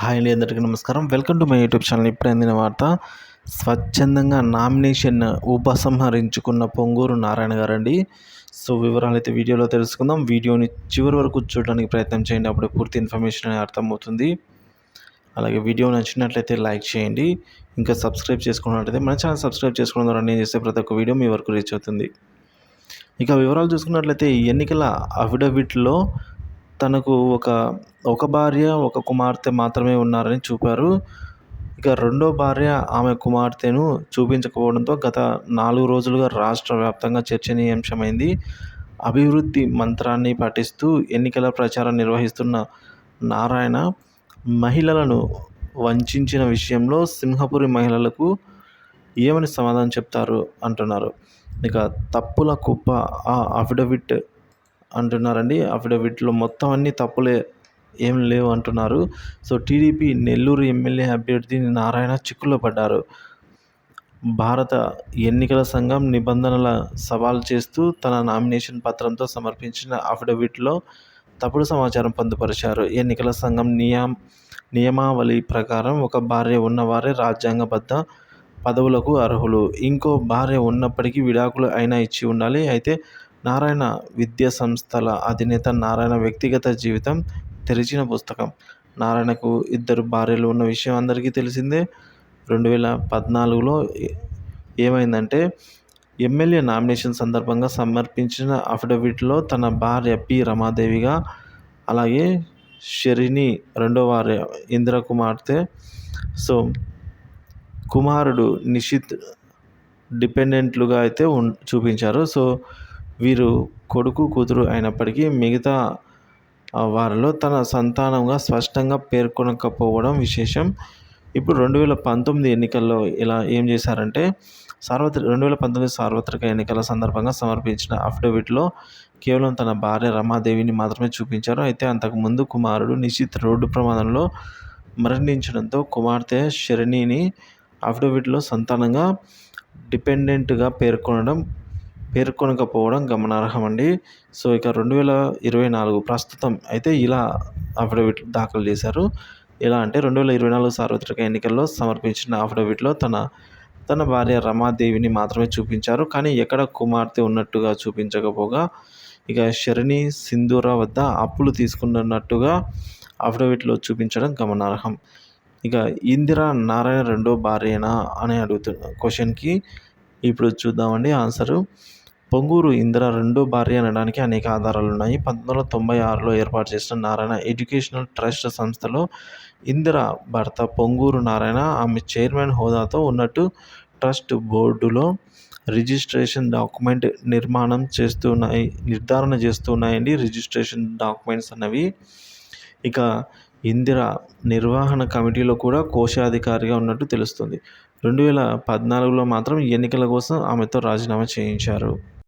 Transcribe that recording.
Hi అండి అందరికీ నమస్కారం. Welcome to my YouTube channel. ఇప్పుడు అందిన వార్త స్వచ్ఛందంగా నామినేషన్ ఉపసంహరించుకున్న పొంగూరు నారాయణ గారండి. సో వివరాలు అయితే వీడియోలో తెలుసుకుందాం. వీడియోని చివరి వరకు చూడడానికి ప్రయత్నం చేయండి. అప్పుడు పూర్తి ఇన్ఫర్మేషన్ అర్థమవుతుంది. అలాగే వీడియో నచ్చినట్లయితే లైక్ చేయండి. ఇంకా సబ్స్క్రైబ్ చేసుకున్నట్లయితే మన ఛానల్ సబ్స్క్రైబ్ చేసుకోవడం ద్వారా నేను చేసే ప్రతి ఒక్క వీడియో మీ వరకు రీచ్ అవుతుంది. ఇక వివరాలు చూసుకున్నట్లయితే ఎన్నికల అఫిడవిట్లో తనకు ఒక ఒక భార్య ఒక కుమార్తె మాత్రమే ఉన్నారని చూపారు. ఇక రెండో భార్య ఆమె కుమార్తెను చూపించకపోవడంతో గత నాలుగు రోజులుగా రాష్ట్ర వ్యాప్తంగా చర్చనీయాంశమైంది. అభివృద్ధి మంత్రాన్ని పాటిస్తూ ఎన్నికల ప్రచారం నిర్వహిస్తున్న నారాయణ మహిళలను వంచిన విషయంలో సింహపురి మహిళలకు ఏమని సమాధానం చెప్తారు అంటున్నారు. ఇక తప్పుల కుప్ప ఆ అఫిడవిట్ అంటున్నారండి. అఫిడవిట్లో మొత్తం అన్ని తప్పులే ఏం లేవు అంటున్నారు. సో టీడీపీ నెల్లూరు ఎమ్మెల్యే అభ్యర్థి నారాయణ చిక్కులో పడ్డారు. భారత ఎన్నికల సంఘం నిబంధనల సవాల్ చేస్తూ తన నామినేషన్ పత్రంతో సమర్పించిన అఫిడవిట్లో తప్పుడు సమాచారం పొందుపరిచారు. ఎన్నికల సంఘం నియా నియమావళి ప్రకారం ఒక భార్య ఉన్నవారే రాజ్యాంగబద్ధ పదవులకు అర్హులు. ఇంకో భార్య ఉన్నప్పటికీ విడాకులు అయినా ఇచ్చి ఉండాలి. అయితే నారాయణ విద్యా సంస్థల అధినేత నారాయణ వ్యక్తిగత జీవితం తెరిచిన పుస్తకం. నారాయణకు ఇద్దరు భార్యలు ఉన్న విషయం అందరికీ తెలిసిందే. రెండు వేల పద్నాలుగులో ఏమైందంటే ఎమ్మెల్యే నామినేషన్ సందర్భంగా సమర్పించిన అఫిడవిట్లో తన భార్య పి. రమాదేవిగా అలాగే షరిని రెండో భార్య ఇందిర కుమార్తె సో కుమారుడు నిషిత్ డిపెండెంట్లుగా అయితే చూపించారు. సో వీరు కొడుకు కూతురు అయినప్పటికీ మిగతా వారిలో తన సంతానంగా స్పష్టంగా పేర్కొనకపోవడం విశేషం. ఇప్పుడు రెండు వేల పంతొమ్మిది ఎన్నికల్లో ఇలా ఏం చేశారంటే సార్వత్రిక రెండు వేల పంతొమ్మిది సార్వత్రిక ఎన్నికల సందర్భంగా సమర్పించిన అఫిడవిట్లో కేవలం తన భార్య రమాదేవిని మాత్రమే చూపించారు. అయితే అంతకుముందు కుమారుడు నిశ్చిత రోడ్డు ప్రమాదంలో మరణించడంతో కుమార్తె శరణిని అఫిడవిట్లో సంతానంగా డిపెండెంట్గా పేర్కొనడం పేర్కొనకపోవడం గమనార్హమండి. సో ఇక రెండు వేల ఇరవై నాలుగు ప్రస్తుతం అయితే ఇలా అఫిడవిట్ దాఖలు చేశారు. ఎలా అంటే రెండు వేల ఇరవై నాలుగు సార్వత్రిక ఎన్నికల్లో సమర్పించిన అఫిడవిట్లో తన తన భార్య రమాదేవిని మాత్రమే చూపించారు. కానీ ఎక్కడ కుమార్తె ఉన్నట్టుగా చూపించకపోగా ఇక శరణి సింధూర వద్ద అప్పులు తీసుకున్నట్టుగా అఫిడవిట్లో చూపించడం గమనార్హం. ఇక ఇందిరా నారాయణ రెండో భార్యనా అని అడుగుతున్న క్వశ్చన్కి ఇప్పుడు చూద్దామండి ఆన్సరు పొంగూరు ఇందిర రెండో భార్య అనడానికి అనేక ఆధారాలు ఉన్నాయి పంతొమ్మిది వందల తొంభై ఆరులో ఏర్పాటు చేసిన నారాయణ ఎడ్యుకేషనల్ ట్రస్ట్ సంస్థలో ఇందిర భర్త పొంగూరు నారాయణ ఆమె చైర్మన్ హోదాతో ఉన్నట్టు ట్రస్ట్ బోర్డులో రిజిస్ట్రేషన్ డాక్యుమెంట్ నిర్మాణం చేస్తున్నాయి నిర్ధారణ చేస్తున్నాయండి. రిజిస్ట్రేషన్ డాక్యుమెంట్స్ అన్నవి ఇక ఇందిర నిర్వహణ కమిటీలో కూడా కోశాధికారిగా ఉన్నట్టు తెలుస్తుంది. రెండు వేల పద్నాలుగులో మాత్రం ఎన్నికల కోసం ఆమెతో రాజీనామా చేయించారు.